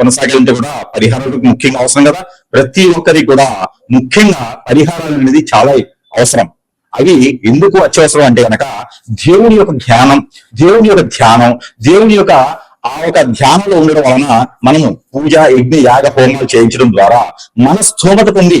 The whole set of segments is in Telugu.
కొనసాగాలంటే కూడా పరిహారాలు ముఖ్యంగా అవసరం కదా? ప్రతి ఒక్కరికి కూడా ముఖ్యంగా పరిహారాలు అనేది చాలా అవసరం. అవి ఎందుకు అత్యవసరం అంటే కనుక దేవుని యొక్క ధ్యానం దేవుని యొక్క ధ్యానం దేవుని యొక్క ఆ యొక్క ధ్యానంలో ఉండడం వలన మనము పూజ యజ్ఞ యాగ హోమాలు చేయించడం ద్వారా మన స్థోమత పొంది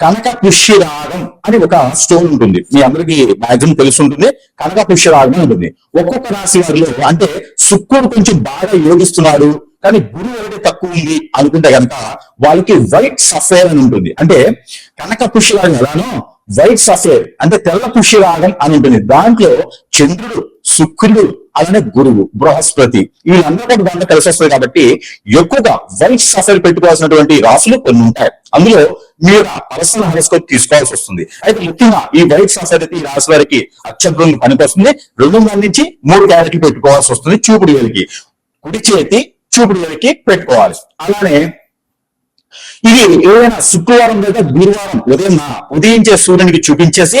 కనక పుష్యరాగం అని ఒక స్టోన్ ఉంటుంది. మీ అందరికీ మ్యాక్సిమం తెలిసి ఉంటుంది కనక పుష్యరాగం ఉంటుంది. ఒక్కొక్క రాశి వారిలో అంటే శుక్రుడు కొంచెం బాగా యోగిస్తున్నాడు కానీ గురువు ఒకటి తక్కువ ఉంది అనుకుంటే కనుక వాళ్ళకి వైట్ సఫేర్ అని ఉంటుంది. అంటే కనక పుష్యరాగం ఎలానో వైట్ సఫేర్ అంటే తెల్ల పుష్యరాగం అని ఉంటుంది. దాంట్లో చంద్రుడు శుక్రుడు అలానే గురువు బృహస్పతి. వీళ్ళందరూ దాంట్లో కలిసి వస్తుంది కాబట్టి ఎక్కువగా వైట్ సఫైర్ పెట్టుకోవాల్సినటువంటి రాశులు కొన్ని ఉంటాయి. అందులో మీరు పర్సనల్ హెరోస్కోప్ తీసుకోవాల్సి వస్తుంది. అయితే ముఖ్యంగా ఈ వైట్ సఫర్ అయితే ఈ రాశి వారికి అత్యద్భుతంగా పనికొస్తుంది. రెండు వందల నుంచి మూడు క్యారెట్లు పెట్టుకోవాల్సి వస్తుంది చూపుడు వేలికి. కుడి చేతి చూపుడు వేలికి పెట్టుకోవాలి. అలానే ఇది ఏదైనా శుక్రవారం లేదా గురువారం ఉదయం ఉదయించే సూర్యునికి చూపించేసి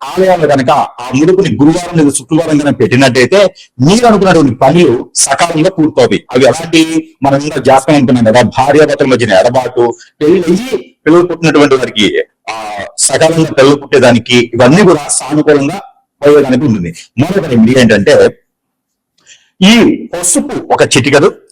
ఆలయాలు కనుక ఆ ముడుపుని గురువారం లేదా శుక్రవారం కనుక పెట్టినట్టయితే మీరు అనుకున్నటువంటి పనులు సకాలంలో పూర్తవుతాయి. అవి ఎలాంటి మనం ఇంకా జాతకం అనుకున్నాం కదా భార్యాభర్తల మధ్యన ఎడబాటు పెళ్ళి అయ్యి పిల్లలు పుట్టినటువంటి వారికి ఆ సకాలంలో పిల్లలు పుట్టేదానికి ఇవన్నీ కూడా సానుకూలంగా పోయేదానికి ఉంటుంది. మరొక ఏంటంటే ఈ పసుపు ఒక చిటికలు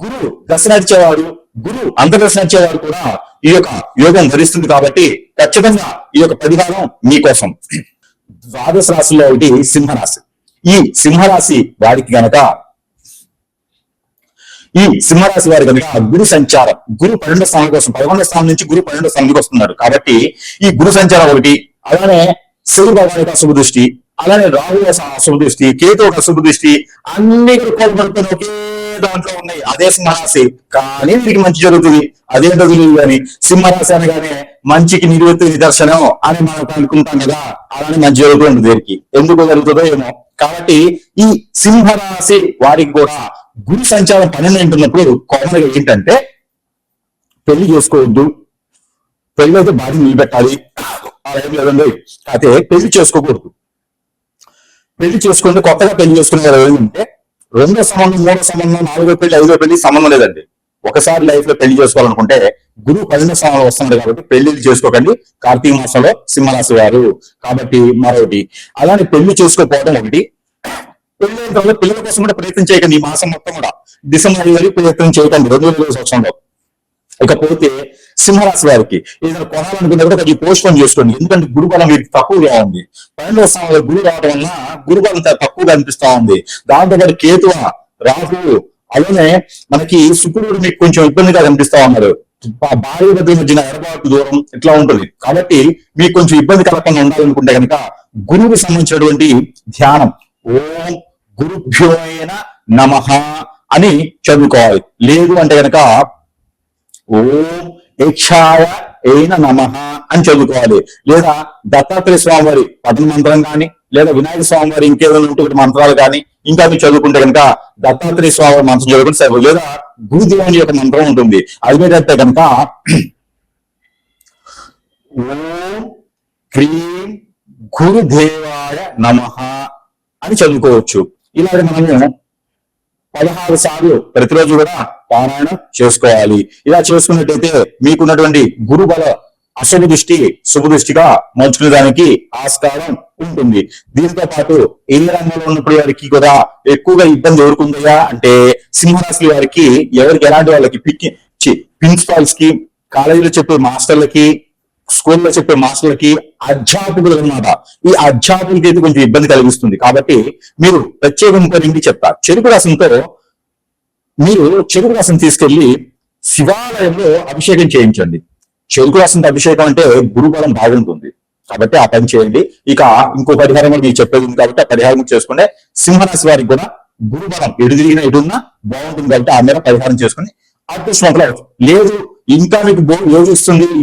గురు దశ నడిచేవాడు గురు అంతర్దశ నడిచేవాడు కూడా ఈ యొక్క యోగం ధరిస్తుంది కాబట్టి ఖచ్చితంగా ఈ యొక్క పరిహారం మీకోసం ద్వాదశ రాశుల్లో ఒకటి సింహరాశి. ఈ సింహరాశి వారికి గనక ఈ సింహరాశి వారి కనుక గురు సంచారం గురు పన్నెండో స్థానం కోసం పదకొండో స్థానం నుంచి గురు పన్నెండో స్థానానికి వస్తున్నారు. కాబట్టి ఈ గురు సంచారం ఒకటి అలానే శివుడు భగవాన్ యొక్క దృష్టి అలానే రాహు శుభ దృష్టి కేతు ఒక దృష్టి అన్ని కూడా కోల్పడుతున్న ఒకే దాంట్లో ఉన్నాయి. అదే సింహరాశి. కానీ వీరికి మంచి జరుగుతుంది. అదే తెలియదు కానీ సింహరాశి అనగానే మంచికి నిలువెత్తు నిదర్శనం అని మనం అనుకుంటాం కదా. అలానే మంచి జరుగుతుంది వీరికి ఎందుకు జరుగుతుందో ఏమో. కాబట్టి ఈ సింహరాశి వారికి కూడా గురు సంచారం పన్నెండు అంటున్నప్పుడు కామన్గా ఏంటంటే పెళ్ళి చేసుకోవద్దు. పెళ్ళి అయితే భార్య నిలబెట్టాలి లేదండి అయితే పెళ్ళి చేసుకోకూడదు. పెళ్ళి చేసుకుంటే కొత్తగా పెళ్ళి చేసుకునే ఏంటంటే రెండో సంబంధం మూడో సంబంధం నాలుగో పెళ్ళి ఐదో పెళ్ళి సంబంధం లేదండి. ఒకసారి లైఫ్లో పెళ్ళి చేసుకోవాలనుకుంటే గురువు పన్నెండు స్థానంలో వస్తున్నాడు కాబట్టి పెళ్ళిళ్ళు చేసుకోకండి. కార్తీక మాసంలో సింహరాశి వారు. కాబట్టి మరొకటి అలానే పెళ్ళి చేసుకోకపోవడం ఒకటి. పెళ్ళి తర్వాత పిల్లల కోసం కూడా ప్రయత్నం చేయకండి. ఈ మాసం మొత్తం కూడా డిసెంబర్ వరకు ప్రయత్నం చేయకండి. రెండు వేల సంవత్సరంలో ఇకపోతే సింహరాశి వారికి ఏదైనా కొనాలనుకున్నా కూడా కొంచెం పోస్ట్ పోన్ చేసుకోండి. ఎందుకంటే గురుబలం వీరికి తక్కువగా ఉంది. పన్నెండవ స్థానంలో గురువు రావడం వల్ల గురుబలం తక్కువగా అనిపిస్తా ఉంది. దాంతో పాటు కేతువ రాహు అలానే మనకి శుక్రుడు మీకు కొంచెం ఇబ్బందిగా కనిపిస్తా ఉన్నారు. భార్య మధ్య మధ్యన ఎడబాటు దూరం ఇట్లా ఉంటుంది. కాబట్టి మీకు కొంచెం ఇబ్బంది కలగకుండా ఉండాలనుకుంటే కనుక గురువుకి సంబంధించినటువంటి ధ్యానం. ఓం గురుభ్యోయన నమ అని చదువుకోవాలి. లేదు అంటే కనుక ఓం యక్షాయ ఏన నమ అని చదువుకోవాలి. లేదా దత్తాత్రేయ స్వామి వారి పఠన మంత్రం కానీ లేదా వినాయక స్వామి వారి ఇంకేదైనా ఉంటే మంత్రాలు కానీ ఇంకా మీరు చదువుకుంటే కనుక దత్తాత్రేయ స్వామి వారి మంత్రం చదువుకుంటే సరిపోదు లేదా గురుదేవుని యొక్క మంత్రం ఉంటుంది. అది మీద అయితే కనుక ఓం క్రీం గురుదేవాయ నమ అని చదువుకోవచ్చు. ఇలాగే మనము పదహారు సార్లు ప్రతిరోజు కూడా పారాయణ చేసుకోవాలి. ఇలా చేసుకున్నట్టయితే మీకున్నటువంటి గురుబల అశుభ దృష్టి శుభ దృష్టిగా మలుచుకునేదానికి ఆస్కారం ఉంటుంది. దీంతో పాటు ఏ రంగంలో ఉన్నప్పుడు వారికి కూడా ఎక్కువగా ఇబ్బంది ఎవరుకుందయా అంటే సింహరాశి వారికి ఎవరికి ఎలాంటి వాళ్ళకి పిక్కి ప్రిన్సిపాల్స్కి కాలేజీలో చెప్పే మాస్టర్లకి స్కూల్లో చెప్పే మాస్టర్లకి అధ్యాపకులు అనమాట ఈ అధ్యాపకులకి అయితే కొంచెం ఇబ్బంది కలిగిస్తుంది. కాబట్టి మీరు ప్రత్యేకంగా ఇంటికి చెప్తారు చెరుకు రసంతో మీరు చెరుకు రసం తీసుకెళ్ళి శివాలయంలో అభిషేకం చేయించండి. చెరుకు రసంతో అభిషేకం అంటే గురుబలం బాగుంటుంది కాబట్టి ఆ పని చేయండి. ఇక ఇంకో పరిహారం కూడా మీకు చెప్పేది ఉంది కాబట్టి ఆ పరిహారం చేసుకుంటే సింహరాశి వారికి కూడా గురుబలం ఎడు తిరిగిన ఎటున్నా బాగుంటుంది కాబట్టి ఆ మేర పరిహారం చేసుకుని అదృష్టవంతులు లేదు ఇంకా మీకు బో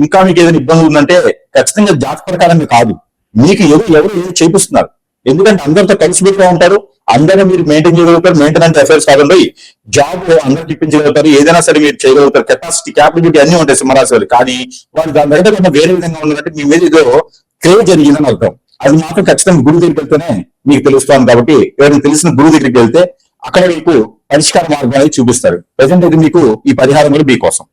ఇంకా మీకు ఏదైనా ఇబ్బంది ఉందంటే ఖచ్చితంగా జాతక ప్రకారంగా కాదు. మీకు ఎవరు ఎవరు ఏదో చేపిస్తున్నారు? ఎందుకంటే అందరితో కలిసిపెట్టుగా ఉంటారు అందరినీ మీరు మెయింటైన్ చేయగలుగుతారు మెయింటెనెన్స్ అఫైర్స్ కాదండి. జాబ్ అందరికి ఇప్పించగలుగుతారు ఏదైనా సరే మీరు చేయగలుగుతారు. కెపాసిటీ క్యాపబిలిటీ అన్ని ఉంటాయి సింహరాశి వారు కానీ వాళ్ళు దాని దగ్గర కొంచెం వేరే విధంగా ఉన్నదంటే మీ మీద ఏదో క్రేజ్ జరిగిందని అర్థం. అది మాత్రం ఖచ్చితంగా గురువు దగ్గరికి వెళ్తేనే మీకు తెలుస్తుంది కాబట్టి ఎవరైనా తెలిసిన గురువు దగ్గరికి వెళ్తే అక్కడ మీకు పరిష్కార మార్గం అనేది చూపిస్తారు. ప్రజెంట్ అయితే మీకు ఈ పరిహారం కూడా మీకోసం.